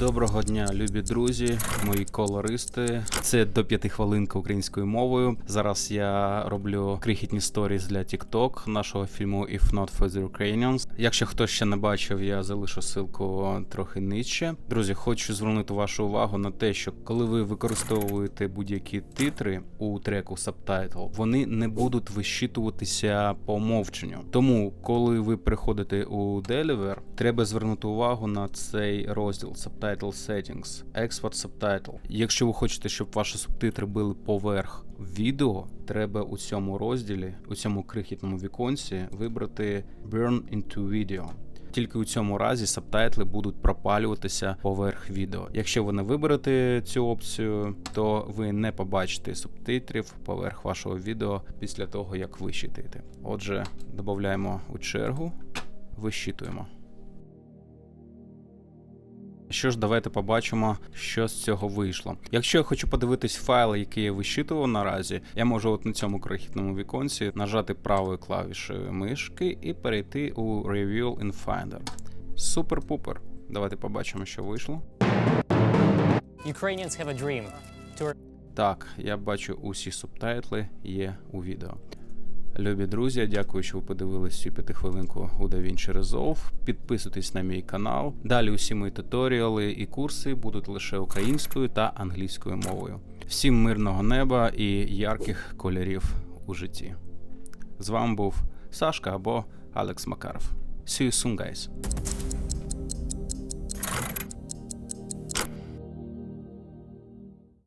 Доброго дня, любі друзі, мої колористи. Це до п'яти хвилинка українською мовою. Зараз я роблю крихітні сторіс для TikTok нашого фільму If Not for the Ukrainians. Якщо хтось ще не бачив, я залишу ссылку трохи нижче. Друзі, хочу звернути вашу увагу на те, що коли ви використовуєте будь-які титри у треку Subtitle, вони не будуть вищитуватися по мовченню. Тому, коли ви приходите у Deliver, треба звернути увагу на цей розділ Subtitle Settings, Export Subtitle. Якщо ви хочете, щоб ваші субтитри були поверх відео, треба у цьому розділі, у цьому крихітному віконці вибрати Burn into Video. Тільки у цьому разі субтайтли будуть пропалюватися поверх відео. Якщо ви не виберете цю опцію, то ви не побачите субтитрів поверх вашого відео після того, як вищитаєте. Отже, додаємо у чергу, вищитуємо. Що ж, давайте побачимо, що з цього вийшло. Якщо я хочу подивитись файл, який я вищитував наразі, я можу от на цьому крихітному віконці нажати правою клавішею мишки і перейти у Reveal in Finder. Супер-пупер. Давайте побачимо, що вийшло. Ukrainians have a dream Так, я бачу усі субтайтли є у відео. Любі друзі, дякую, що ви подивились цю п'ятихвилинку у DaVinci Resolve. Підписуйтесь на мій канал. Далі усі мої туторіали і курси будуть лише українською та англійською мовою. Всім мирного неба і ярких кольорів у житті. З вами був Сашка або Алекс Макаров. See you soon, guys!